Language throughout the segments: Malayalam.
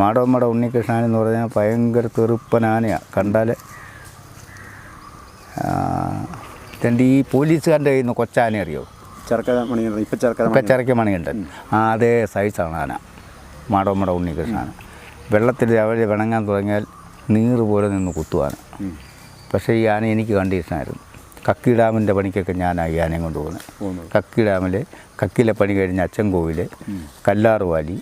മാടവമ്മയുടെ ഉണ്ണികൃഷ്ണൻ എന്ന് പറഞ്ഞാൽ ഭയങ്കര തെറുപ്പൻ ആനയാണ് കണ്ടാൽ എന്റെ ഈ പോലീസുകാരന്റെ കയ്യിൽ നിന്ന് കൊച്ചാന അറിയോ? ചെറുക്കര മണി ഇപ്പം ചെറുക്കര ഇപ്പം ചെറുക്ക മണിയുണ്ട് ആ അതേ സൈസാണ് ആന മാടവമ്മയുടെ ഉണ്ണികൃഷ്ണൻ. വെള്ളത്തിൽ രാവിലെ വിണങ്ങാൻ തുടങ്ങിയാൽ നീറ് പോലെ നിന്ന് കുത്തുവാണ് പക്ഷേ ഈ ആന എനിക്ക് കണ്ടീഷനായിരുന്നു കക്കി ഡാമിന്റെ പണിക്കൊക്കെ ഞാൻ ഈ ആനയും കൊണ്ട് പോകുന്നത്. പോകുന്നത്. കക്കി ഡാമിൽ കക്കിലെ പണി കഴിഞ്ഞ് അച്ചൻകോവിൽ കല്ലാറുവാലി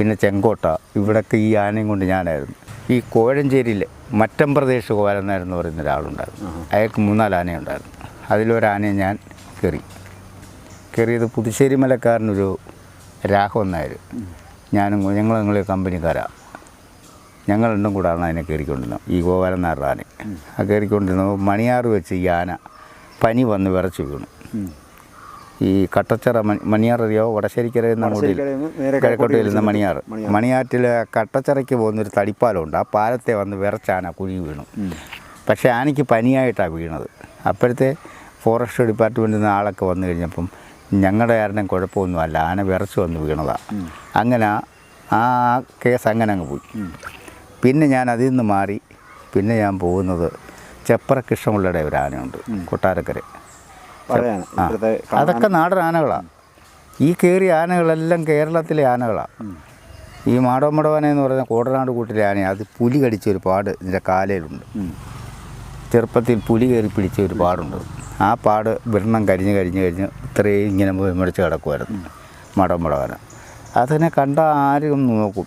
പിന്നെ ചെങ്കോട്ട. ഇവിടൊക്കെ ഈ ആനയും കൊണ്ട് ഞാനായിരുന്നു. ഈ കോഴഞ്ചേരിയിൽ മറ്റം പ്രദേശ് കോലെന്നായിരുന്നു പറയുന്ന ഒരാളുണ്ടായിരുന്നു. അയാൾക്ക് മൂന്നാൽ ആനയുണ്ടായിരുന്നു. അതിലൊരാനയെ ഞാൻ കയറി കയറിയത് പുതുശ്ശേരി മലക്കാരനൊരു രാഘവൻ നായർ. ഞാനും ഞങ്ങൾ ഞങ്ങൾ കമ്പനിക്കാരാണ് ഞങ്ങൾ രണ്ടും കൂടാണ് അതിനെ കയറിക്കൊണ്ടിരുന്നത്. ഈ ഗോപാലൻ നായരുടെ ആന. ആ കയറിക്കൊണ്ടിരുന്നത് മണിയാറ് വെച്ച് ഈ ആന പനി വന്ന് വിറച്ച് വീണു. ഈ കട്ടച്ചിറ മണി മണിയാർ അറിയോ വടശ്ശേരിക്കര എന്ന കിഴക്കോട്ട് ചെല്ലുന്ന മണിയാർ. മണിയാറ്റിൽ കട്ടച്ചിറയ്ക്ക് പോകുന്നൊരു തടിപ്പാലമുണ്ട്. ആ പാലത്തെ വന്ന് വിറച്ചാന കുഴി വീണു. പക്ഷേ ആനയ്ക്ക് പനിയായിട്ടാണ് വീണത്. അപ്പോഴത്തെ ഫോറസ്റ്റ് ഡിപ്പാർട്ട്മെന്റിൽ നിന്ന് ആളൊക്കെ വന്നു കഴിഞ്ഞപ്പം ഞങ്ങളുടെ ആരുടെയും കുഴപ്പമൊന്നുമല്ല ആന വിറച്ച് വന്ന് വീണതാണ് അങ്ങനെ ആ- കേസ് അങ്ങനെ അങ്ങ് പോയി. പിന്നെ ഞാൻ അതിൽ നിന്ന് മാറി പിന്നെ ഞാൻ പോകുന്നത് ചെപ്പറ കൃഷ്ണപിള്ളയുടെ ഒരു ആനയുണ്ട് കൊട്ടാരക്കര. അതൊക്കെ നാടൻ ആനകളാണ് ഈ കയറിയ ആനകളെല്ലാം കേരളത്തിലെ ആനകളാണ് ഈ മാടോമടവാന എന്ന് പറയുന്ന കോടനാട് കൂട്ടിലെ ആനയാണ് അത് പുലി കടിച്ച ഒരു പാട് ഇതിന്റെ കാലയിലുണ്ട് ചെറുപ്പത്തിൽ പുലി കയറി പിടിച്ച ഒരു പാടുണ്ട് ആ പാട് വിരണം കരിഞ്ഞ് കരിഞ്ഞ് കഴിഞ്ഞ് ഇത്രയും ഇങ്ങനെ മുടിച്ച് കിടക്കുമായിരുന്നു മാടോമടവന അതിനെ കണ്ട ആരും ഒന്ന് നോക്കും.